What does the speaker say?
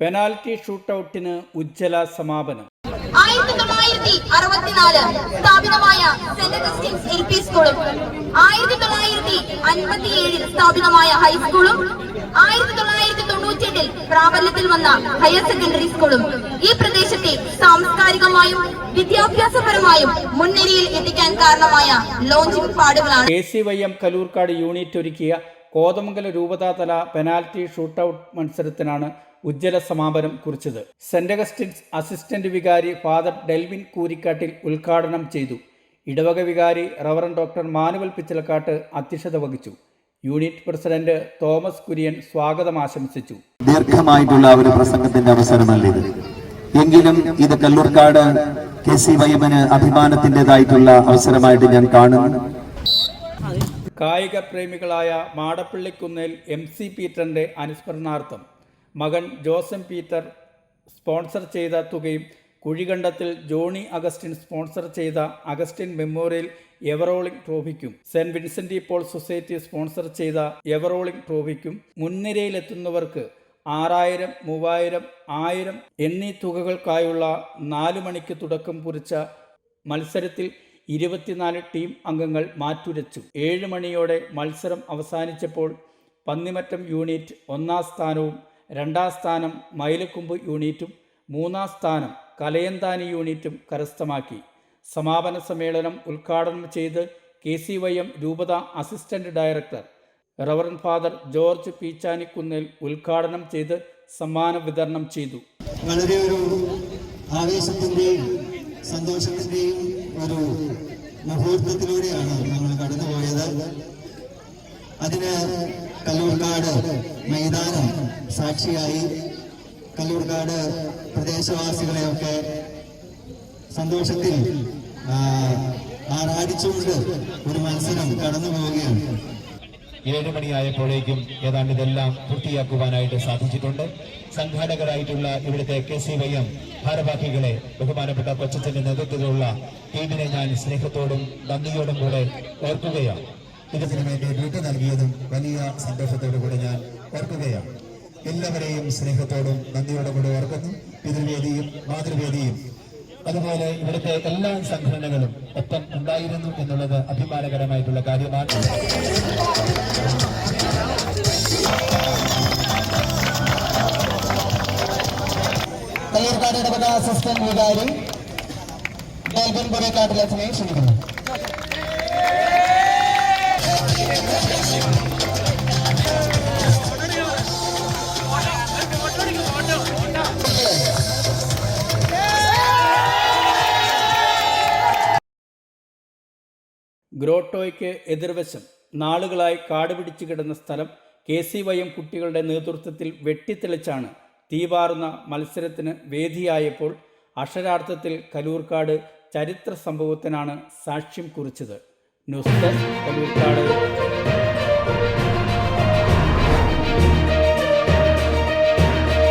Penalty ഷൂട്ടൌട്ടിന് ഉജ്ജ്വല സമാപനം. ആയിരത്തി തൊള്ളായിരത്തി അറുപത്തിനാല് സ്ഥാപിതമായ സെന്റ് അഗസ്റ്റിൻസ് എൽ പി സ്കൂളും ആയിരത്തി തൊള്ളായിരത്തി അൻപത്തിയേഴിൽ സ്ഥാപിതമായ ഹൈസ്കൂളും ആയിരത്തി തൊള്ളായിരത്തി തൊണ്ണൂറ്റിയെട്ടിൽ പ്രാബല്യത്തിൽ വന്ന ഹയർ സെക്കൻഡറി സ്കൂളും ഈ പ്രദേശത്തെ സാംസ്കാരികമായും വിദ്യാഭ്യാസപരമായും മുൻനിരയിൽ എത്തിക്കാൻ കാരണമായ launching പാടുകളാണ്. K C Y M Kalloorkkad unit ഒരുക്കിയ കോതമംഗല രൂപതാതല പെനാൽറ്റി ഷൂട്ടൌട്ട് മത്സരത്തിനാണ് ഉജ്ജ്വല സമാപനം കുറിച്ചത്. Saint Augustine's assistant vicar father Delvin Koorikkattil ഉദ്ഘാടനം ചെയ്തു. ഇടവക വികാരി റവറൻ ഡോക്ടർ മാനുവൽ പിച്ചലക്കാട്ട് അധ്യക്ഷത വഹിച്ചു. യൂണിറ്റ് പ്രസിഡന്റ് തോമസ് കുര്യൻ സ്വാഗതം ആശംസിച്ചു. ദീർഘമായിട്ടുള്ള ഒരു പ്രസംഗത്തിന്റെ അവസരമല്ല ഇത്. എങ്കിലും ഇത് കല്ലൂർക്കാട് കെ സി വൈമന് അഭിമാനത്തിന്റെതായിട്ടുള്ള അവസരമായിട്ട് ഞാൻ കാണുന്നു. കായിക പ്രേമികളായ മാടപ്പള്ളിക്കുന്നേൽ എം സി പീറ്ററിന്റെ അനുസ്മരണാർത്ഥം. മകൻ ജോസം പീറ്റർ സ്പോൺസർ ചെയ്ത തുകയും കുഴികണ്ടത്തിൽ ജോണി അഗസ്റ്റിൻ സ്പോൺസർ ചെയ്ത Augustine memorial ever rolling ട്രോഫിക്കും Saint Vincent Paul society sponsor ചെയ്ത എവറോളിംഗ് ട്രോഫിക്കും മുൻനിരയിലെത്തുന്നവർക്ക് ആറായിരം മൂവായിരം ആയിരം എന്നീ തുകകൾക്കായുള്ള നാലു മണിക്ക് തുടക്കം കുറിച്ച മത്സരത്തിൽ ഇരുപത്തിനാല് ടീം അംഗങ്ങൾ മാറ്റുരച്ചു. ഏഴ് മണിയോടെ മത്സരം അവസാനിച്ചപ്പോൾ പന്നിമറ്റം യൂണിറ്റ് ഒന്നാം സ്ഥാനവും രണ്ടാം സ്ഥാനം മയിലക്കുമ്പ് യൂണിറ്റും മൂന്നാം സ്ഥാനം കലയന്താനി യൂണിറ്റും കരസ്ഥമാക്കി. സമാപന സമ്മേളനം ഉദ്ഘാടനം ചെയ്ത് കെ സി വൈ എം രൂപത assistant director reverend father George Peechanikkunnil ഉദ്ഘാടനം ചെയ്ത് സമ്മാനം വിതരണം ചെയ്തു. വളരെ ഒരു ആവേശത്തിന്റെയും സന്തോഷത്തിന്റെയും ഒരു മുഹൂർത്തത്തിലൂടെയാണ് നമ്മൾ കടന്നുപോയത്. അതിന് കല്ലൂർക്കാട് മൈതാനം സാക്ഷിയായി കല്ലൂർക്കാട് പ്രദേശവാസികളെയൊക്കെ സന്തോഷത്തിൽ ആറാടിച്ചുകൊണ്ട് ഒരു മത്സരം കടന്നു പോവുകയാണ് ഏഴ് മണിയായപ്പോഴേക്കും ഏതാണ്ട് ഇതെല്ലാം പൂർത്തിയാക്കുവാനായിട്ട് സാധിച്ചിട്ടുണ്ട്. സംഘാടകരായിട്ടുള്ള ഇവിടുത്തെ കെ സി വൈ എം ഭാരവാഹികളെ ബഹുമാനപ്പെട്ട കൊച്ചച്ചന്റെ നേതൃത്വത്തിലുള്ള ടീമിനെ ഞാൻ സ്നേഹത്തോടും നന്ദിയോടും കൂടെ ഓർക്കുകയാണ്. ഇതിനു വേണ്ടി ഡ്യൂട്ടി നൽകിയതും വലിയ സന്തോഷത്തോടു കൂടെ ഞാൻ ഓർക്കുകയാണ്. എല്ലാവരെയും സ്നേഹത്തോടും നന്ദിയോടും കൂടെ ഓർക്കുന്നു. പിതൃവേദിയും മാതൃവേദിയും അതുപോലെ ഇവിടുത്തെ എല്ലാ സംഘടനകളും ഒപ്പം ഉണ്ടായിരുന്നു എന്നുള്ളത് അഭിമാനകരമായിട്ടുള്ള കാര്യമാണ്. ഇടപെട്ട അസിസ്റ്റന്റ് വികാരി ഡെൽബിൻ പുറക്കാട്ടിലച്ഛനെ ക്ഷണിക്കുന്നു. ഗ്രോട്ടോയ്ക്ക് എതിർവശം നാളുകളായി കാട് പിടിച്ചു കിടന്ന സ്ഥലം കെ സി വൈ കുട്ടികളുടെ നേതൃത്വത്തിൽ വെട്ടിത്തെളിച്ചാണ് തീവാറുന്ന മത്സരത്തിന് വേദിയായപ്പോൾ അക്ഷരാർത്ഥത്തിൽ കലൂർക്കാട് ചരിത്ര സംഭവത്തിനാണ് സാക്ഷ്യം കുറിച്ചത്. News desk Kalloorkkad.